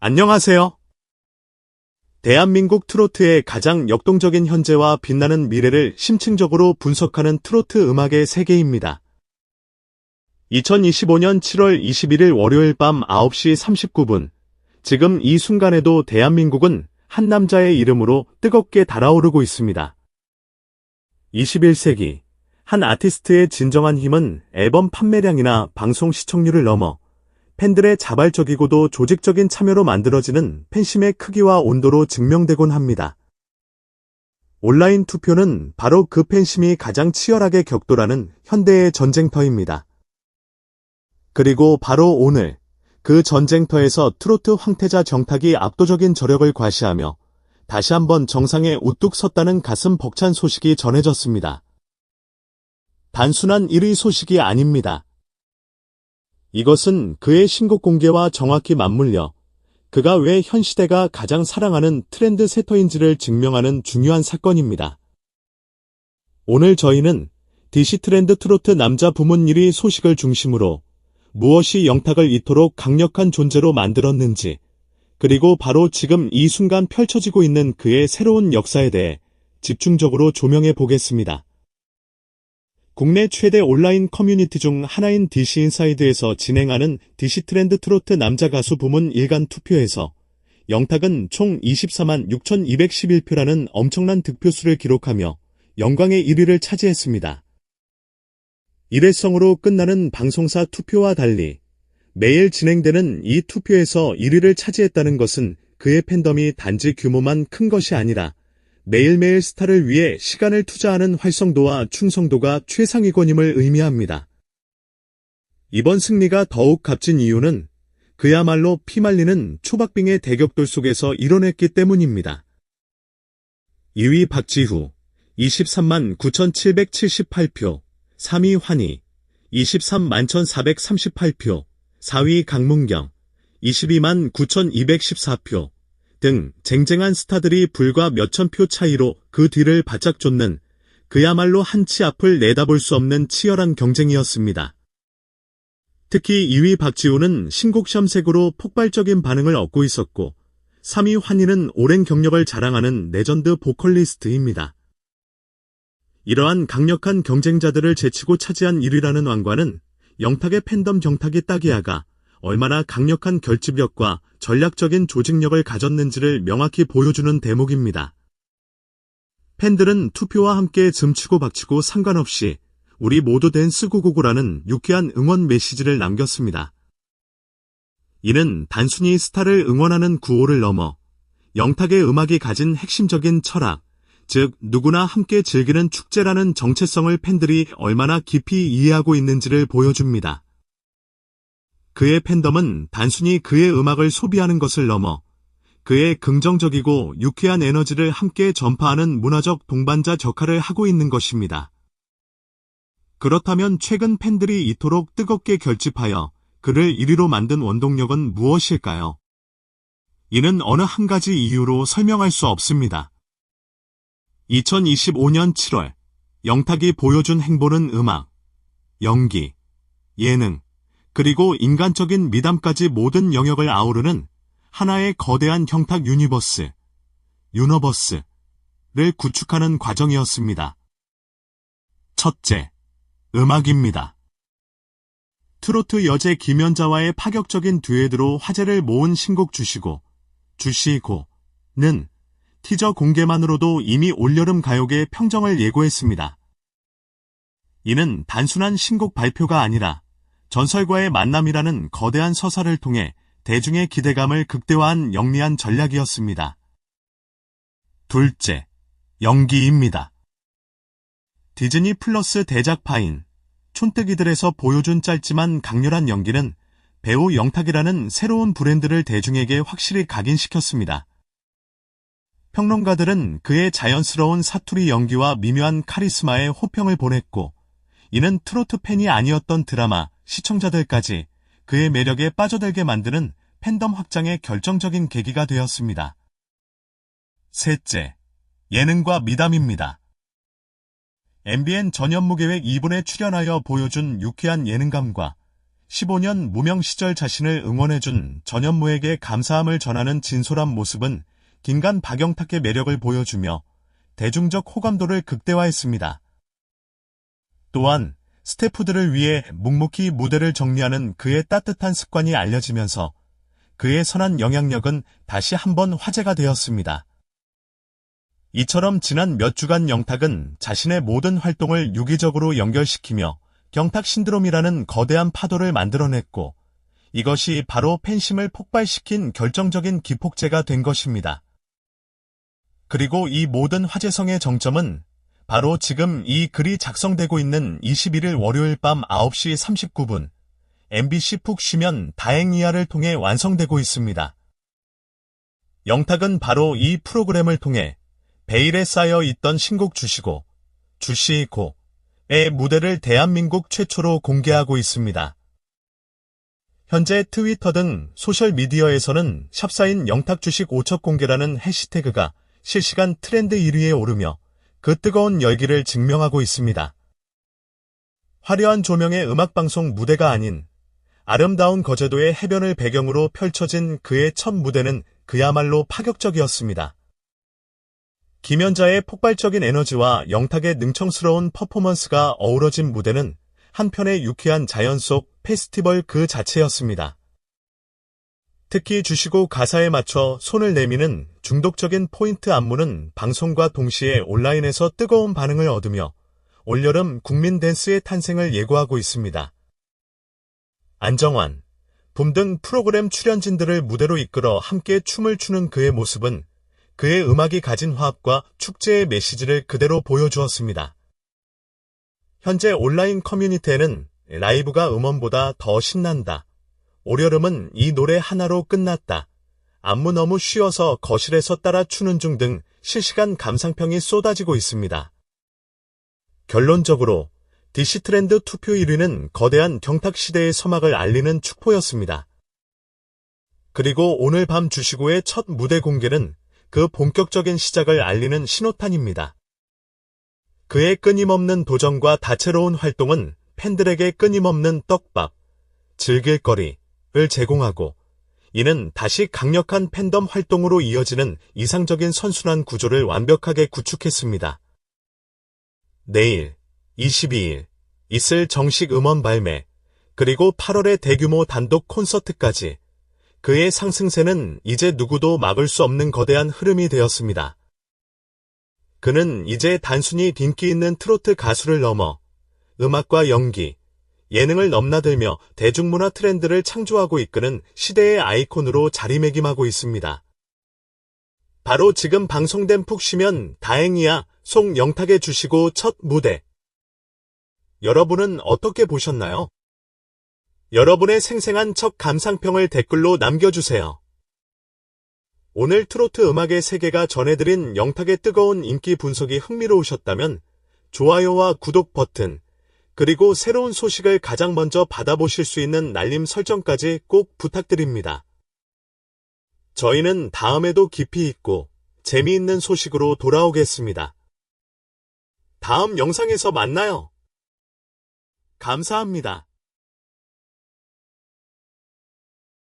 안녕하세요. 대한민국 트로트의 가장 역동적인 현재와 빛나는 미래를 심층적으로 분석하는 트로트 음악의 세계입니다. 2025년 7월 21일 월요일 밤 9시 39분, 지금 이 순간에도 대한민국은 한 남자의 이름으로 뜨겁게 달아오르고 있습니다. 21세기, 한 아티스트의 진정한 힘은 앨범 판매량이나 방송 시청률을 넘어 팬들의 자발적이고도 조직적인 참여로 만들어지는 팬심의 크기와 온도로 증명되곤 합니다. 온라인 투표는 바로 그 팬심이 가장 치열하게 격돌하는 현대의 전쟁터입니다. 그리고 바로 오늘 그 전쟁터에서 트로트 황태자 정탁이 압도적인 저력을 과시하며 다시 한번 정상에 우뚝 섰다는 가슴 벅찬 소식이 전해졌습니다. 단순한 1위 소식이 아닙니다. 이것은 그의 신곡 공개와 정확히 맞물려 그가 왜 현 시대가 가장 사랑하는 트렌드 세터인지를 증명하는 중요한 사건입니다. 오늘 저희는 DC 트렌드 트로트 남자 부문 1위 소식을 중심으로 무엇이 영탁을 이토록 강력한 존재로 만들었는지, 그리고 바로 지금 이 순간 펼쳐지고 있는 그의 새로운 역사에 대해 집중적으로 조명해 보겠습니다. 국내 최대 온라인 커뮤니티 중 하나인 DC 인사이드에서 진행하는 DC 트렌드 트로트 남자 가수 부문 일간 투표에서 영탁은 총 24만 6,211표라는 엄청난 득표수를 기록하며 영광의 1위를 차지했습니다. 일회성으로 끝나는 방송사 투표와 달리 매일 진행되는 이 투표에서 1위를 차지했다는 것은 그의 팬덤이 단지 규모만 큰 것이 아니라 매일매일 스타를 위해 시간을 투자하는 활성도와 충성도가 최상위권임을 의미합니다. 이번 승리가 더욱 값진 이유는 그야말로 피말리는 초박빙의 대격돌 속에서 이뤄냈기 때문입니다. 2위 박지후 23만 9,778표 3위 환희 23만 1,438표 4위 강문경 22만 9,214표 등 쟁쟁한 스타들이 불과 몇천 표 차이로 그 뒤를 바짝 쫓는 그야말로 한치 앞을 내다볼 수 없는 치열한 경쟁이었습니다. 특히 2위 박지우는 신곡 시험색으로 폭발적인 반응을 얻고 있었고 3위 환희는 오랜 경력을 자랑하는 레전드 보컬리스트입니다. 이러한 강력한 경쟁자들을 제치고 차지한 1위라는 왕관은 영탁의 팬덤 정탁이 따기야가 얼마나 강력한 결집력과 전략적인 조직력을 가졌는지를 명확히 보여주는 대목입니다. 팬들은 투표와 함께 즘치고 박치고 상관없이 우리 모두 된 쓰고고고라는 유쾌한 응원 메시지를 남겼습니다. 이는 단순히 스타를 응원하는 구호를 넘어 영탁의 음악이 가진 핵심적인 철학, 즉 누구나 함께 즐기는 축제라는 정체성을 팬들이 얼마나 깊이 이해하고 있는지를 보여줍니다. 그의 팬덤은 단순히 그의 음악을 소비하는 것을 넘어 그의 긍정적이고 유쾌한 에너지를 함께 전파하는 문화적 동반자 역할을 하고 있는 것입니다. 그렇다면 최근 팬들이 이토록 뜨겁게 결집하여 그를 1위로 만든 원동력은 무엇일까요? 이는 어느 한 가지 이유로 설명할 수 없습니다. 2025년 7월 영탁이 보여준 행보는 음악, 연기, 예능, 그리고 인간적인 미담까지 모든 영역을 아우르는 하나의 거대한 형탁 유니버스, 유너버스를 구축하는 과정이었습니다. 첫째, 음악입니다. 트로트 여제 김연자와의 파격적인 듀엣으로 화제를 모은 신곡 주시고, 주시고는 티저 공개만으로도 이미 올여름 가요계의 평정을 예고했습니다. 이는 단순한 신곡 발표가 아니라 전설과의 만남이라는 거대한 서사를 통해 대중의 기대감을 극대화한 영리한 전략이었습니다. 둘째, 연기입니다. 디즈니 플러스 대작파인 촌뜨기들에서 보여준 짧지만 강렬한 연기는 배우 영탁이라는 새로운 브랜드를 대중에게 확실히 각인시켰습니다. 평론가들은 그의 자연스러운 사투리 연기와 미묘한 카리스마에 호평을 보냈고, 이는 트로트 팬이 아니었던 드라마, 시청자들까지 그의 매력에 빠져들게 만드는 팬덤 확장의 결정적인 계기가 되었습니다. 셋째, 예능과 미담입니다. MBN 전현무계획 2분에 출연하여 보여준 유쾌한 예능감과 15년 무명 시절 자신을 응원해준 전현무에게 감사함을 전하는 진솔한 모습은 긴간 박영탁의 매력을 보여주며 대중적 호감도를 극대화했습니다. 또한 스태프들을 위해 묵묵히 무대를 정리하는 그의 따뜻한 습관이 알려지면서 그의 선한 영향력은 다시 한번 화제가 되었습니다. 이처럼 지난 몇 주간 영탁은 자신의 모든 활동을 유기적으로 연결시키며 경탁 신드롬이라는 거대한 파도를 만들어냈고 이것이 바로 팬심을 폭발시킨 결정적인 기폭제가 된 것입니다. 그리고 이 모든 화제성의 정점은 바로 지금 이 글이 작성되고 있는 21일 월요일 밤 9시 39분 MBC 푹 쉬면 다행이야를 통해 완성되고 있습니다. 영탁은 바로 이 프로그램을 통해 베일에 쌓여 있던 신곡 주시고 주시고의 무대를 대한민국 최초로 공개하고 있습니다. 현재 트위터 등 소셜미디어에서는 샵사인 영탁 주식 5첫 공개라는 해시태그가 실시간 트렌드 1위에 오르며 그 뜨거운 열기를 증명하고 있습니다. 화려한 조명의 음악방송 무대가 아닌 아름다운 거제도의 해변을 배경으로 펼쳐진 그의 첫 무대는 그야말로 파격적이었습니다. 김연자의 폭발적인 에너지와 영탁의 능청스러운 퍼포먼스가 어우러진 무대는 한편의 유쾌한 자연 속 페스티벌 그 자체였습니다. 특히 주시고 가사에 맞춰 손을 내미는 중독적인 포인트 안무는 방송과 동시에 온라인에서 뜨거운 반응을 얻으며 올여름 국민 댄스의 탄생을 예고하고 있습니다. 안정환, 봄 등 프로그램 출연진들을 무대로 이끌어 함께 춤을 추는 그의 모습은 그의 음악이 가진 화합과 축제의 메시지를 그대로 보여주었습니다. 현재 온라인 커뮤니티에는 라이브가 음원보다 더 신난다. 올여름은 이 노래 하나로 끝났다. 안무 너무 쉬워서 거실에서 따라 추는 중 등 실시간 감상평이 쏟아지고 있습니다. 결론적으로 DC 트렌드 투표 1위는 거대한 경탁 시대의 서막을 알리는 축포였습니다. 그리고 오늘 밤 주시고의 첫 무대 공개는 그 본격적인 시작을 알리는 신호탄입니다. 그의 끊임없는 도전과 다채로운 활동은 팬들에게 끊임없는 떡밥, 즐길거리 를 제공하고 이는 다시 강력한 팬덤 활동으로 이어지는 이상적인 선순환 구조를 완벽하게 구축했습니다. 내일 22일 있을 정식 음원 발매 그리고 8월의 대규모 단독 콘서트까지 그의 상승세는 이제 누구도 막을 수 없는 거대한 흐름이 되었습니다. 그는 이제 단순히 인기 있는 트로트 가수를 넘어 음악과 연기, 예능을 넘나들며 대중문화 트렌드를 창조하고 이끄는 시대의 아이콘으로 자리매김하고 있습니다. 바로 지금 방송된 푹 쉬면 다행이야 송영탁의 주시고 첫 무대. 여러분은 어떻게 보셨나요? 여러분의 생생한 첫 감상평을 댓글로 남겨주세요. 오늘 트로트 음악의 세계가 전해드린 영탁의 뜨거운 인기 분석이 흥미로우셨다면 좋아요와 구독 버튼, 그리고 새로운 소식을 가장 먼저 받아보실 수 있는 알림 설정까지 꼭 부탁드립니다. 저희는 다음에도 깊이 있고 재미있는 소식으로 돌아오겠습니다. 다음 영상에서 만나요. 감사합니다.